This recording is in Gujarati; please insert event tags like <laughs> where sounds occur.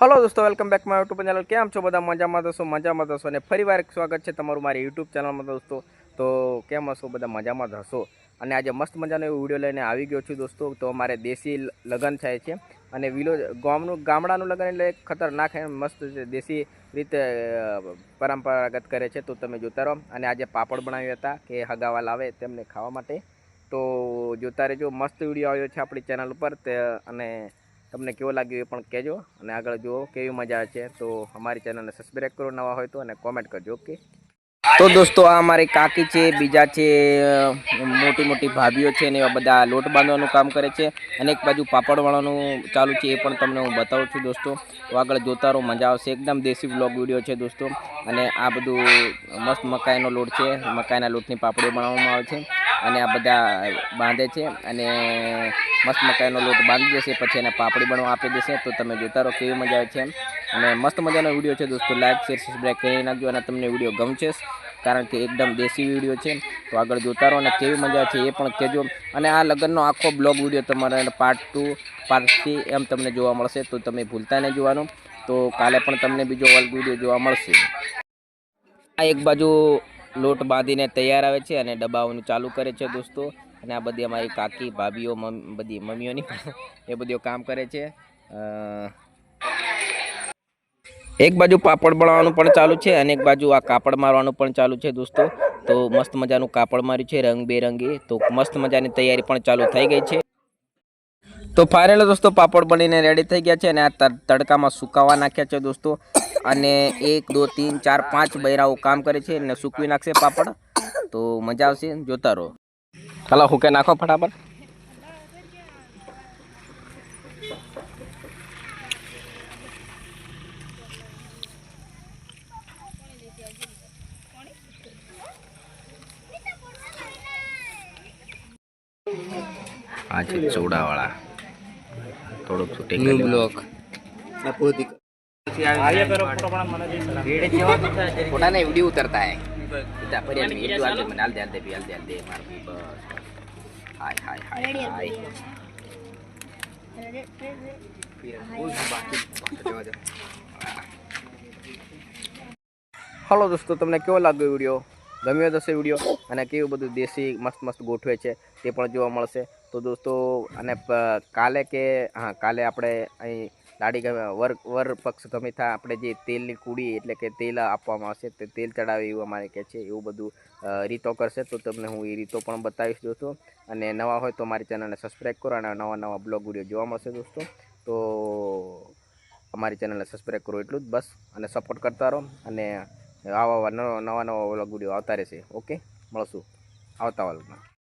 હલો દોસ્તો welcome back my YouTube channel કેમ છો બધા? મજામાં દોસ્તો મજામાં દોસ્તો અને ફરીવાર એક સ્વાગત છે તમારું મારી યુટ્યુબ ચેનલમાં દોસ્તો. તો કેમ હશો બધા? મજામાં હશો. અને આજે મસ્ત મજાનો એવો વીડિયો લઈને આવી ગયો છું દોસ્તો. તો અમારે દેશી લગ્ન થાય છે. અને વિલો ગામનું, ગામડાનું લગ્ન એટલે ખતરનાક મસ્ત દેશી રીતે પરંપરાગત કરે છે. તો તમે જોતા રહો. અને આજે પાપડ બનાવ્યા હતા કે હગાવા લાવે તેમને ખાવા માટે. તો જોતા રહેજો. મસ્ત વીડિયો આવ્યો છે આપણી ચેનલ ઉપર. તે, અને તમને કેવો લાગ્યો એ પણ કહેજો અને આગળ જુઓ કેવી મજા આવે છે. તો અમારી ચેનલને સબસ્ક્રાઈબ કરો નવા હોય તો અને કોમેન્ટ કરજો ઓકે તો દોસ્તો, આ અમારી કાકી છે, બીજા છે મોટી મોટી ભાભીઓ છે ને એવા બધા લોટ બાંધવાનું કામ કરે છે. અને એક બાજુ પાપડ વાળવાનું ચાલુ છે એ પણ તમને હું બતાવું છું દોસ્તો. તો આગળ જોતા રહો, મજા આવશે. એકદમ દેશી બ્લોગ વીડિયો છે દોસ્તો. અને આ બધું મસ્ત મકાઈનો લોટ છે. મકાઈના લોટની પાપડીઓ બનાવવામાં આવે છે. અને આ બધા બાંધે છે અને મસ્ત મકાઈનો લોટ બાંધી દેશે, પછી એને પાપડી બનવા આપી દેશે. તો તમે જોતા રહો કેવી મજા આવે છે અને મસ્ત મજાનો વીડિયો છે દોસ્તો. લાઈક શેર સબસ્ક્રાઈબ કરી નાખજો અને તમને વીડિયો ગમશે કારણ કે એકદમ દેશી વીડિયો છે તો આગળ જોતા રહો અને કેવી મજા છે એ પણ કહેજો. અને આ લગ્નનો આખો બ્લોગ વીડિયો તમારે પાર્ટ ટુ પાર્ટ થ્રી એમ તમને જોવા મળશે. તો તમે ભૂલતા નહીં જોવાનું. તો કાલે પણ તમને બીજો વર્ગ વીડિયો જોવા મળશે. આ એક બાજુ લોટ બાંધીને તૈયાર આવે છે અને દબાવવાનું ચાલુ કરે છે દોસ્તો. અને આ બધી અમારી કાકી, ભાભીઓ બધી મમ્મીઓની એ બધીઓ કામ કરે છે. એક બાજુ પાપડ બનાવવાનું પણ ચાલુ છે અને એક બાજુ આ કાપડ મારવાનું પણ ચાલુ છે દોસ્તો. તો મસ્ત મજાનું કાપડ માર્યું છે રંગબેરંગી. તો મસ્ત મજાની તૈયારી પણ ચાલુ થઈ ગઈ છે. તો ફાઇનલ દોસ્તો પાપડ બનીને રેડી થઈ ગયા છે અને આ તડ- તડકામાં સુકાવા નાખ્યા છે દોસ્તો. અને એક, દો, તીન, ચાર, પાંચ બૈરાઓ કામ કરે છે અને સૂકવી નાખશે પાપડ. તો મજા આવશે. જોતા રહો. ચાલો હુકે નાખો ફટાફટ. આ છે ચોડાવાળા. થોડુંક છૂટી બ્લોક <laughs> ફોટા ને વીડિયો ઉતરતા હે. ઈતા ફરી આલી એટલું આલ દે મને આલ દે આલ દે આલ દે આલ દે માર બસ. હાય હાય હાય હાય. હલો દોસ્તો તમને કેવો લાગ્યો વીડિયો? ગમ્યો હશે વીડિયો? અને કેવું બધું દેશી મસ્ત મસ્ત ગોઠવે છે તે પણ જોવા મળશે. તો દોસ્તો અને કાલે કે હા કાલે આપણે અહીં લાડી ગમે, વર વર પક્ષ ગમે ત્યાં આપણે જે તેલની કુડી એટલે કે તેલ આપવામાં આવશે તે તેલ ચડાવે એવું અમારે કહે છે, એવું બધું રીતો કરશે તો તમને હું એ રીતો પણ બતાવીશ દોસ્તો. અને નવા હોય તો મારી ચેનલને સબસ્ક્રાઈબ કરો અને નવા નવા બ્લોગ વીડિયો જોવા મળશે દોસ્તો. તો અમારી ચેનલને સબસ્ક્રાઈબ કરો એટલું જ બસ. અને સપોર્ટ કરતા રહો અને આવા નવા નવા વ્લોગ વીડિયો આવતા રહેશે. ઓકે? મળશું. આવતા વ્લોગમાં